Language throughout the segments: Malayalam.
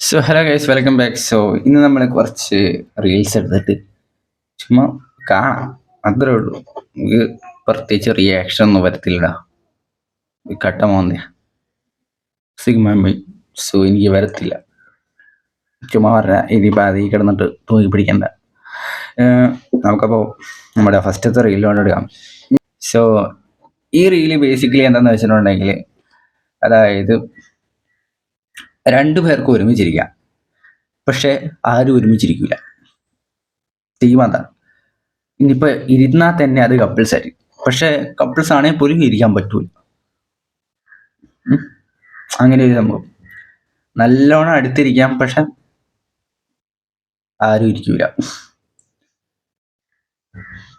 So hello guys welcome back so ഇന്ന് നമ്മൾ കുറച്ച് റീൽസ് എടുത്തിട്ട് ചുമ്മാ കാണാം. അത്രേ ഉള്ളൂ. നമുക്ക് പ്രത്യേകിച്ച് റിയാക്ഷൻ ഒന്നും വരത്തില്ലടാ കട്ട മോന്തിയ. സിഗ്മ സോ എനിക്ക് വരത്തില്ല. ചുമ്മാ പറഞ്ഞ ഇനിയിപ്പോൾ അതിൽ കിടന്നിട്ട് തൂങ്ങി പിടിക്കണ്ട. നമുക്കപ്പോൾ നമ്മുടെ ഫസ്റ്റത്തെ റീൽ കൊണ്ടെടുക്കാം സോ ഈ റീൽ ബേസിക്കലി എന്താണെന്ന് വെച്ചിട്ടുണ്ടെങ്കിൽ അതായത് രണ്ടു പേർക്ക് ഒരുമിച്ചിരിക്കാം. പക്ഷെ ആരും ഒരുമിച്ചിരിക്കില്ല തീം അതാ ഇനിയിപ്പോ ഇരുന്നാൽ തന്നെ അത് കപ്പിൾസ് ആയിരിക്കും. പക്ഷെ കപ്പിൾസ് ആണെങ്കിൽ പോലും ഇരിക്കാൻ പറ്റൂല. അങ്ങനെ ഒരു സംഭവം. നല്ലോണം അടുത്തിരിക്കാം പക്ഷെ ആരും ഇരിക്കൂല.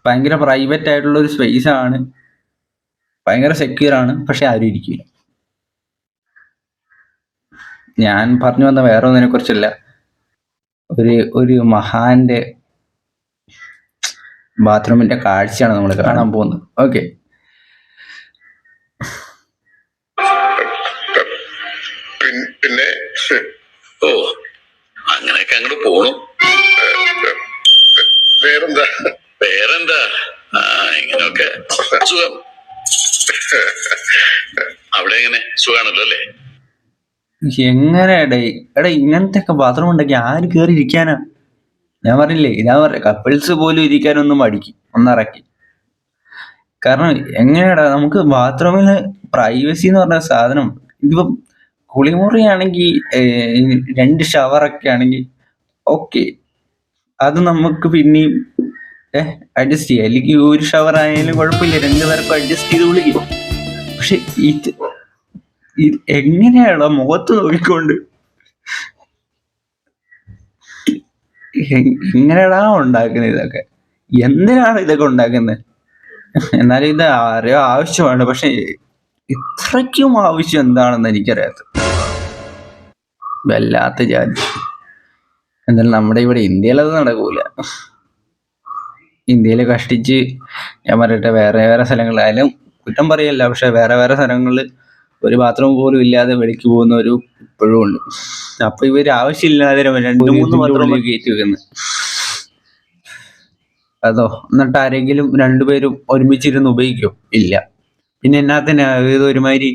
ഭയങ്കര പ്രൈവറ്റ് ആയിട്ടുള്ള ഒരു സ്പേസ് ആണ്. ഭയങ്കര സെക്യൂർ ആണ് പക്ഷെ ആരും ഇരിക്കൂല. ഞാൻ പറഞ്ഞു വന്ന വേറെ ഒന്നിനെ കുറിച്ചല്ല. ഒരു ഒരു മഹാന്റെ ബാത്റൂമിന്റെ കാഴ്ചയാണ് നമ്മൾ കാണാൻ പോകുന്നത്. ഓക്കെ. പിന്നെ ഓ അങ്ങനെയൊക്കെ അങ്ങോട്ട് പോണു. വേറെന്താ? വേറെന്താ? ആ ഇങ്ങനെയൊക്കെ. സുഖം. അവിടെ എങ്ങനെ? സുഖാണല്ലോ അല്ലേ? എങ്ങനെ എടേ? എടാ ഇങ്ങനത്തെ ബാത്റൂം ഉണ്ടെങ്കിൽ ആര് കയറി ഇരിക്കാനാ ഞാൻ പറഞ്ഞില്ലേ ഞാൻ പറയാം കപ്പിൾസ് പോലും ഇരിക്കാനൊന്നും മടിക്കും. ഒന്നിറക്കി. കാരണം എങ്ങനെയാടാ നമുക്ക് ബാത്റൂമിൽ പ്രൈവസി എന്ന് പറഞ്ഞ സാധനം ഇതിപ്പം കുളിമുറിയാണെങ്കിൽ രണ്ട് ഷവറൊക്കെ ആണെങ്കിൽ ഓക്കെ അത് നമുക്ക് പിന്നെയും ഏഹ് അഡ്ജസ്റ്റ് ചെയ്യാം. അല്ലെങ്കിൽ ഒരു ഷവർ ആയാലും കുഴപ്പമില്ല രണ്ടുപേർക്കും അഡ്ജസ്റ്റ് ചെയ്ത് വിളിക്കും പക്ഷെ ഇത് എങ്ങനെയാണോ മുഖത്ത് നോക്കിക്കൊണ്ട്? എങ്ങനെയാടാ ഉണ്ടാക്കുന്നത് ഇതൊക്കെ? എന്തിനാണ് ഇതൊക്കെ ഉണ്ടാക്കുന്നത്? എന്നാലും ഇത് ആരെയോ ആവശ്യമാണ്. പക്ഷെ ഇത്രയ്ക്കും ആവശ്യം എന്താണെന്ന് എനിക്കറിയാത്ത. വല്ലാത്ത ജാതി. എന്നാലും നമ്മുടെ ഇവിടെ ഇന്ത്യയിൽ അത് നടക്കൂല. ഇന്ത്യയിൽ കഷ്ടിച്ച് ഞാൻ പറയട്ടെ വേറെ വേറെ സ്ഥലങ്ങളിലായാലും കുറ്റം പറയല്ല. പക്ഷെ വേറെ വേറെ സ്ഥലങ്ങളിൽ ഒരു ബാത്റൂം പോലും ഇല്ലാതെ വെളിക്ക് പോകുന്നവരും ഇപ്പോഴും ഉണ്ട്. അപ്പൊ ഇവർ ആവശ്യമില്ലാതെ രണ്ട് മൂന്ന് ബാത്റൂം കയറ്റി വെക്കുന്നത് അതോ എന്നിട്ട് ആരെങ്കിലും രണ്ടുപേരും ഒരുമിച്ചിരുന്ന് ഉപയോഗിക്കോ? ഇല്ല. പിന്നെ എന്നാത്തന്നെ ഇത് ഒരുമാതിരി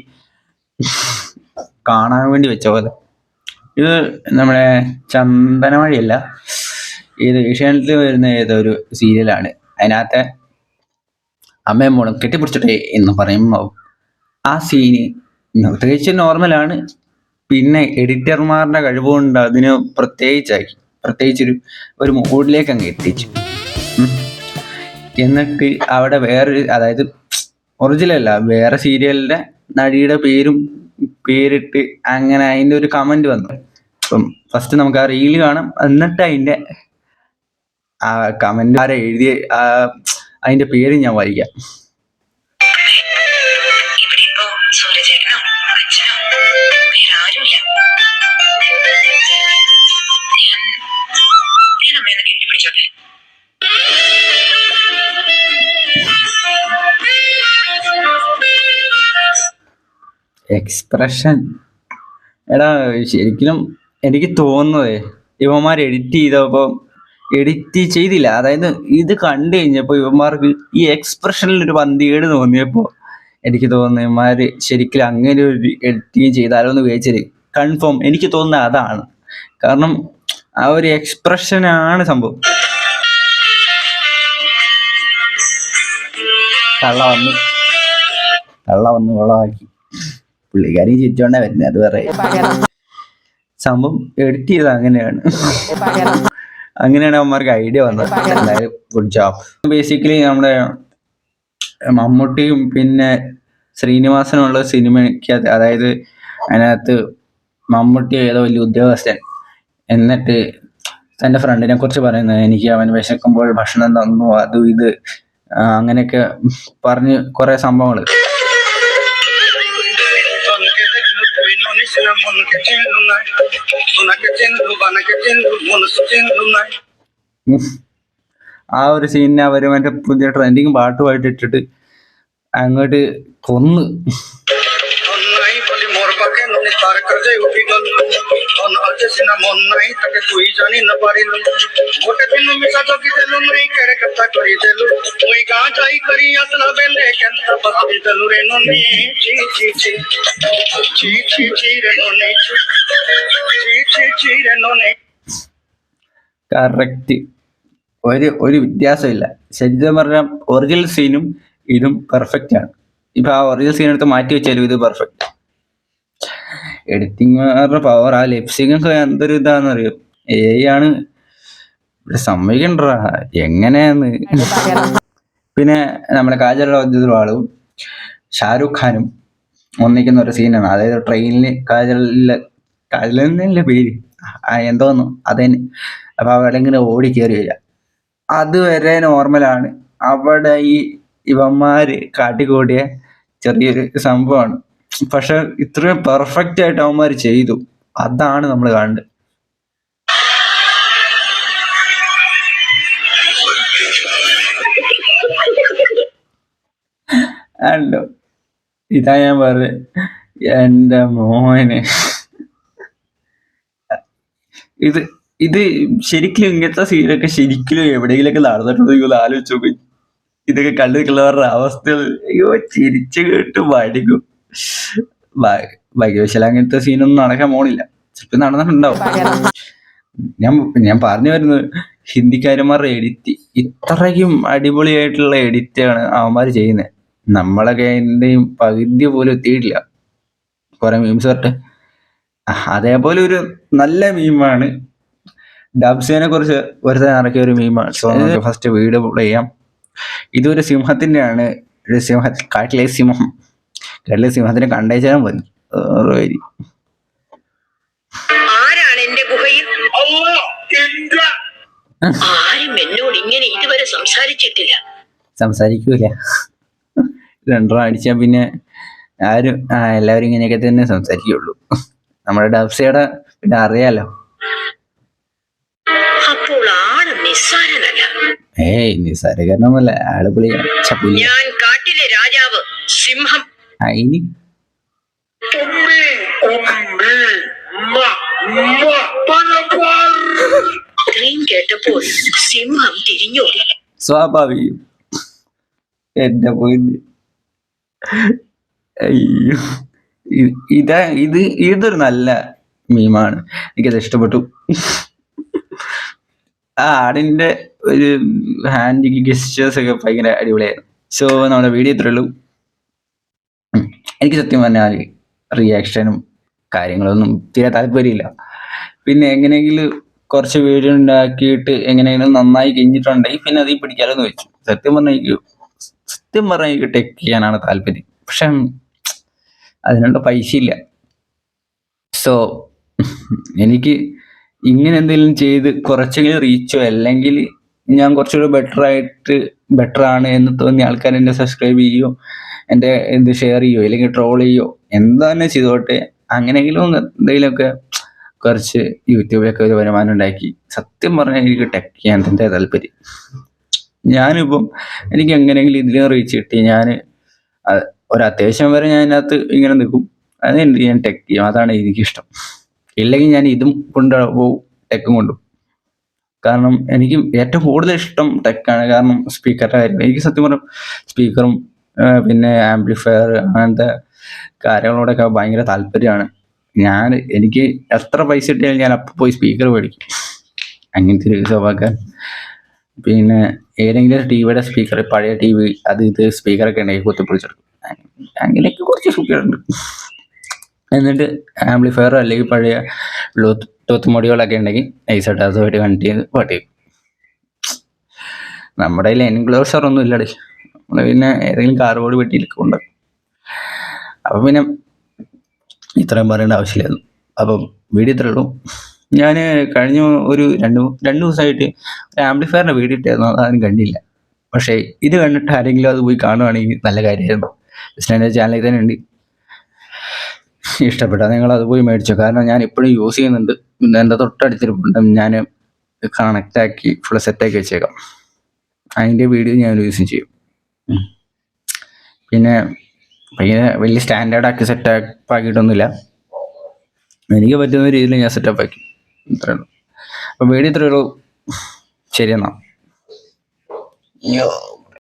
കാണാൻ വേണ്ടി വെച്ച പോലെ. ഇത് നമ്മുടെ ചന്ദനമഴയല്ല. ഇത് ഏഷ്യാനെറ്റിൽ വരുന്ന ഏതൊരു സീരിയലാണ്. അതിനകത്തെ അമ്മയും മോളും കെട്ടിപ്പിടിച്ചിട്ടേ എന്ന് പറയുമ്പോൾ ആ സീന് പ്രത്യേകിച്ച് നോർമലാണ് പിന്നെ എഡിറ്റർമാരുടെ കഴിവുകൊണ്ട് അതിന് പ്രത്യേകിച്ചാക്കി. പ്രത്യേകിച്ചൊരു ഒരു മൂഡിലേക്ക് അങ്ങ് എത്തിച്ചു. എന്നിട്ട് അവിടെ വേറൊരു അതായത് ഒറിജിനൽ അല്ല വേറെ സീരിയലിന്റെ നടിയുടെ പേരും പേരിട്ട് അങ്ങനെ അതിന്റെ ഒരു കമന്റ് വന്നു. അപ്പം ഫസ്റ്റ് നമുക്ക് ആ റീൽ കാണാം. എന്നിട്ട് അതിന്റെ ആ കമന്റ് ആരെ എഴുതിയ അതിന്റെ പേര് ഞാൻ വായിക്കാം. ആരുമില്ല ഞാൻ ഞാൻ അമ്മയൊന്ന് കെട്ടിപ്പിടിച്ചോട്ടെ? എക്സ്പ്രഷൻ എടാ ശരിക്കും എനിക്ക് തോന്നുന്നത് ഇവന്മാർ എഡിറ്റ് ചെയ്തപ്പോൾ എഡിറ്റ് ചെയ്തില്ല. അതായത് ഇത് കണ്ടു കഴിഞ്ഞപ്പോൾ ഇവന്മാർക്ക് ഈ എക്സ്പ്രഷനിൽ ഒരു പന്തികേട് തോന്നിയപ്പോൾ എനിക്ക് തോന്നുന്നു ഇമാർ ശരിക്കും അങ്ങനെ ഒരു എഡിറ്റിങ് ചെയ്താലോ എന്ന് വിചാരിച്ചത്. കൺഫേം എനിക്ക് തോന്നുന്നത് അതാണ്. കാരണം ആ ഒരു എക്സ്പ്രഷനാണ് സംഭവം. കള്ള വന്നു കള്ള വന്നു കൊള്ളവാക്കി പുള്ളിക്കാരി ചിരിച്ചോണ്ടാ വരുന്നത് അത് വേറെ. സംഭവം എഡിറ്റ് ചെയ്തത് അങ്ങനെയാണ്. അങ്ങനെയാണ് അവന്മാർക്ക് ഐഡിയ വന്നത്. ഗുഡ് ജോബ് ബേസിക്കലി നമ്മുടെ മമ്മൂട്ടിയും പിന്നെ ശ്രീനിവാസനുള്ള സിനിമയ്ക്ക് അത് അതായത് അതിനകത്ത് മമ്മൂട്ടി ഏതോ വലിയ ഉദ്യോഗസ്ഥൻ എന്നിട്ട് തന്റെ ഫ്രണ്ടിനെ കുറിച്ച് പറയുന്നത് എനിക്ക് അവൻ വിശക്കുമ്പോൾ ഭക്ഷണം തന്നു അതും ഇത് അങ്ങനെയൊക്കെ പറഞ്ഞ് കുറെ സംഭവങ്ങൾ. ആ ഒരു സീനിനെ അവർ മറ്റേ പുതിയ ട്രെൻഡിങ് പാട്ടുമായിട്ട് ഇട്ടിട്ട് അങ്ങോട്ട് കൊന്ന്. കറക്റ്റ്. ഒരു ഒരു വ്യത്യാസമില്ല. ശരിതം പറഞ്ഞ ഒറിജിനൽ സീനും ഇതും പെർഫെക്റ്റ് ആണ്. ഇപ്പൊ ആ ഒറിജിനൽ സീൻ എടുത്ത് മാറ്റി വെച്ചാലും ഇത് പെർഫെക്റ്റ് എഡിറ്റിംഗ് പവർ ആ ലിപ്സിംഗ് എന്തൊരു ഇതാന്ന് അറിയോ ഏ ആണ്. ഇവിടെ സമ്മതിക്കണ്ടാ എങ്ങനെയാന്ന്? പിന്നെ നമ്മുടെ കാജൽ ആളും ഷാരൂഖ് ഖാനും ഒന്നിക്കുന്ന ഒരു സീനാണ് അതായത് ട്രെയിനിൽ കാജലിൽ കാജലെന്നല്ല പേര്? എന്തോന്നു? അതന്നെ. അപ്പൊ അവിടെ ഇങ്ങനെ ഓടി കയറി വരിക. അതുവരെ നോർമലാണ് അവിടെ ഈ ഇവന്മാര് കാട്ടിക്കൂടിയ ചെറിയൊരു സംഭവമാണ്. പക്ഷെ ഇത്രയും പെർഫെക്റ്റ് ആയിട്ട് അവന്മാര് ചെയ്തു. അതാണ് നമ്മൾ കാണേണ്ടത് അല്ലോ ഇതാ ഞാൻ പറഞ്ഞത്. എന്റെ മോനെ. ഇത് ഇത് ശരിക്കും ഇങ്ങനത്തെ സീനൊക്കെ ശരിക്കും എവിടെയെങ്കിലൊക്കെ നടന്നിട്ടുണ്ടെങ്കിൽ ആലോചിച്ച് നോക്കി. ഇതൊക്കെ കണ്ടു നിൽക്കുന്നവരുടെ അവസ്ഥ അയ്യോ ചിരിച്ചു കേട്ട് മടിക്കും. ഭാഗ്യവശാല അങ്ങനത്തെ സീനൊന്നും നടക്കാൻ പോണില്ല. ചിലപ്പോൾ നടന്നിട്ടുണ്ടാവും. ഞാൻ ഞാൻ പറഞ്ഞു വരുന്നത് ഹിന്ദിക്കാരന്മാരുടെ എഡിറ്റ് ഇത്രയ്ക്കും അടിപൊളിയായിട്ടുള്ള എഡിറ്റാണ് അവന്മാർ ചെയ്യുന്നത് നമ്മളൊക്കെ എന്റെയും പകുതി പോലും എത്തിയിട്ടില്ല. കുറെ മീംസ് തൊട്ട് അതേപോലെ ഒരു നല്ല മീമാണ് ഡബ്സിനെ കുറിച്ച് ഒരുത്തൻ ഇറക്കിയ ഒരു മീമാണ് ഫസ്റ്റ് വീഡിയോ പ്ലേ ചെയ്യാം. ഇതൊരു സിംഹത്തിന്റെയാണ് സിംഹ കാട്ടിലെ സിംഹം. കാട്ടിലെ സിംഹത്തിനെ കണ്ടേച്ചാലും വരി. ആരാണ് എന്റെ ഗുഹയിൽ? ആരും എന്നോട് ഇങ്ങനെ ഇതുവരെ സംസാരിച്ചിട്ടില്ല. സംസാരിക്കൂല. രണ്ടെണ്ണം അടിച്ചാൽ പിന്നെ ആരും ആ എല്ലാവരും ഇങ്ങനെയൊക്കെ തന്നെ സംസാരിക്കുള്ളൂ. നമ്മുടെ ഡബ്സയുടെ പിന്നെ അറിയാലോ. അപ്പോൾ ആണ് നിസ്സാരനല്ല. ഏയ് നിസ്സാരകാരനൊന്നുമല്ല ആൾ പുള്ളിയാണ് ചപ്പുല്ല ഞാൻ കാട്ടിലെ രാജാവ് സിംഹം. അയിന് ഇത്രയും കേട്ടപ്പോൾ സിംഹം തിരിഞ്ഞോടി. സ്വാഭാവികം. എന്റെ പോയിന്റ് അയ്യോ. ഇതാ ഇത് ഇതൊരു നല്ല മീമാണ്. എനിക്കത് ഇഷ്ടപ്പെട്ടു. ആ ആടിന്റെ ഒരു ഹാൻഡ് ഗസ്റ്റേഴ്സ് ഒക്കെ ഭയങ്കര അടിപൊളിയായിരുന്നു. സോ നമ്മുടെ വീഡിയോ ഇത്രേ ഉള്ളൂ. എനിക്ക് സത്യം പറഞ്ഞാൽ റിയാക്ഷനും കാര്യങ്ങളൊന്നും തീരെ താല്പര്യമില്ല. പിന്നെ എങ്ങനെയെങ്കിലും കുറച്ച് വീഡിയോ ഉണ്ടാക്കിയിട്ട് എങ്ങനെയെങ്കിലും നന്നായി കഴിഞ്ഞിട്ടുണ്ടെങ്കിൽ പിന്നെ അതീ പിടിക്കാലോ എന്ന് വെച്ചു. സത്യം പറഞ്ഞാൽ എനിക്ക് സത്യം പറഞ്ഞാൽ എനിക്ക് ടെക്ക് ചെയ്യാനാണ് താല്പര്യം. പക്ഷെ അതിനുള്ള പൈസ ഇല്ല സോ എനിക്ക് ഇങ്ങനെ എന്തെങ്കിലും ചെയ്ത് കുറച്ചെങ്കിലും റീച്ചോ അല്ലെങ്കിൽ ഞാൻ കുറച്ചുകൂടി ബെറ്റർ ആയിട്ട് ബെറ്റർ ആണ് എന്ന് തോന്നി ആൾക്കാർ എന്നെ സബ്സ്ക്രൈബ് ചെയ്യോ എന്റെ എന്ത് ഷെയർ ചെയ്യോ അല്ലെങ്കിൽ ട്രോൾ ചെയ്യോ എന്താ തന്നെ ചെയ്തോട്ടെ അങ്ങനെയെങ്കിലും എന്തെങ്കിലുമൊക്കെ കുറച്ച് യൂട്യൂബിലൊക്കെ ഒരു വരുമാനം ഉണ്ടാക്കി. സത്യം പറഞ്ഞാൽ എനിക്ക് ടെക് ചെയ്യാൻ തന്നെ താല്പര്യം. ഞാനിപ്പം എനിക്ക് എങ്ങനെയെങ്കിലും ഇതിലും റീച്ച് കിട്ടി ഞാൻ ഒരു വരെ ഞാൻ അതിനകത്ത് ഇങ്ങനെ നിൽക്കും. അത് ഞാൻ ടെക് ചെയ്യും? അതാണ് എനിക്കിഷ്ടം. ഇല്ലെങ്കിൽ ഞാൻ ഇതും കൊണ്ട് പോവും ടെക്കും കൊണ്ടും. കാരണം എനിക്ക് ഏറ്റവും കൂടുതൽ ഇഷ്ടം ടെക്കാണ് കാരണം സ്പീക്കറുടെ കാര്യം. എനിക്ക് സത്യം പറഞ്ഞാൽ സ്പീക്കറും പിന്നെ ആംപ്ലിഫയർ അങ്ങനത്തെ കാര്യങ്ങളോടൊക്കെ ഭയങ്കര താല്പര്യമാണ്. ഞാൻ എനിക്ക് എത്ര പൈസ കിട്ടിയാലും ഞാൻ അപ്പം പോയി സ്പീക്കർ മേടിക്കും. അങ്ങനത്തെ ഒരു സ്വഭാവം പിന്നെ ഏതെങ്കിലും ടി വിയുടെ സ്പീക്കർ പഴയ ടി വി അത് ഇത് സ്പീക്കറൊക്കെ ഉണ്ടെങ്കിൽ കുത്തിപ്പിടിച്ചെടുക്കും അങ്ങനെയൊക്കെ കുറച്ച് സുഖമുണ്ട് എന്നിട്ട് ആംപ്ലിഫയർ അല്ലെങ്കിൽ പഴയ ബ്ലൂടൂത്ത് ടൂത്ത് മുടികളൊക്കെ ഉണ്ടെങ്കിൽ നൈസായിട്ട് അതുമായിട്ട് കണക്ട് ചെയ്ത് പാട്ട് നമ്മുടെ കയ്യിൽ എൻക്ലോസർ ഒന്നും ഇല്ലടേ. നമ്മൾ പിന്നെ ഏതെങ്കിലും വെട്ടി ഉണ്ടാക്കും അപ്പം പിന്നെ ഇത്രയും പറയേണ്ട ആവശ്യമില്ലായിരുന്നു അപ്പം വീഡിയോ ഇത്രേ ഉള്ളൂ. ഞാൻ കഴിഞ്ഞ ഒരു രണ്ട് രണ്ട് ദിവസമായിട്ട് ഒരു ആംപ്ലിഫയറിന്റെ വീഡിയോ ഇട്ടായിരുന്നു അതാരും കണ്ടില്ല. പക്ഷേ ഇത് കണ്ടിട്ട് ആരെങ്കിലും അത് പോയി കാണുവാണെങ്കിൽ നല്ല കാര്യമായിരുന്നു. ജസ്റ്റ് ചാനലിൽ തന്നെ ഉണ്ട്. ഇഷ്ടപ്പെട്ടാൽ നിങ്ങൾ അത് പോയി മേടിച്ചു. കാരണം ഞാൻ ഇപ്പോഴും യൂസ് ചെയ്യുന്നുണ്ട്. എന്റെ തൊട്ടടുത്തിരിപ്പുണ്ട് ഞാൻ കണക്റ്റ് ആക്കി ഫുൾ സെറ്റ് ആക്കി വെച്ചേക്കാം. അതിന്റെ വീഡിയോ ഞാൻ യൂസ് ചെയ്യും. പിന്നെ പിന്നെ വലിയ സ്റ്റാൻഡേർഡ് ആക്കി സെറ്റ് ആക്കിയിട്ടൊന്നുമില്ല. എനിക്ക് പറ്റുന്ന രീതിയിൽ ഞാൻ സെറ്റപ്പ് ആക്കി. ഇത്രേ ഉള്ളൂ. അപ്പോൾ വീഡിയോ ഇത്രയേ ഉള്ളൂ. ശരിയെന്നാ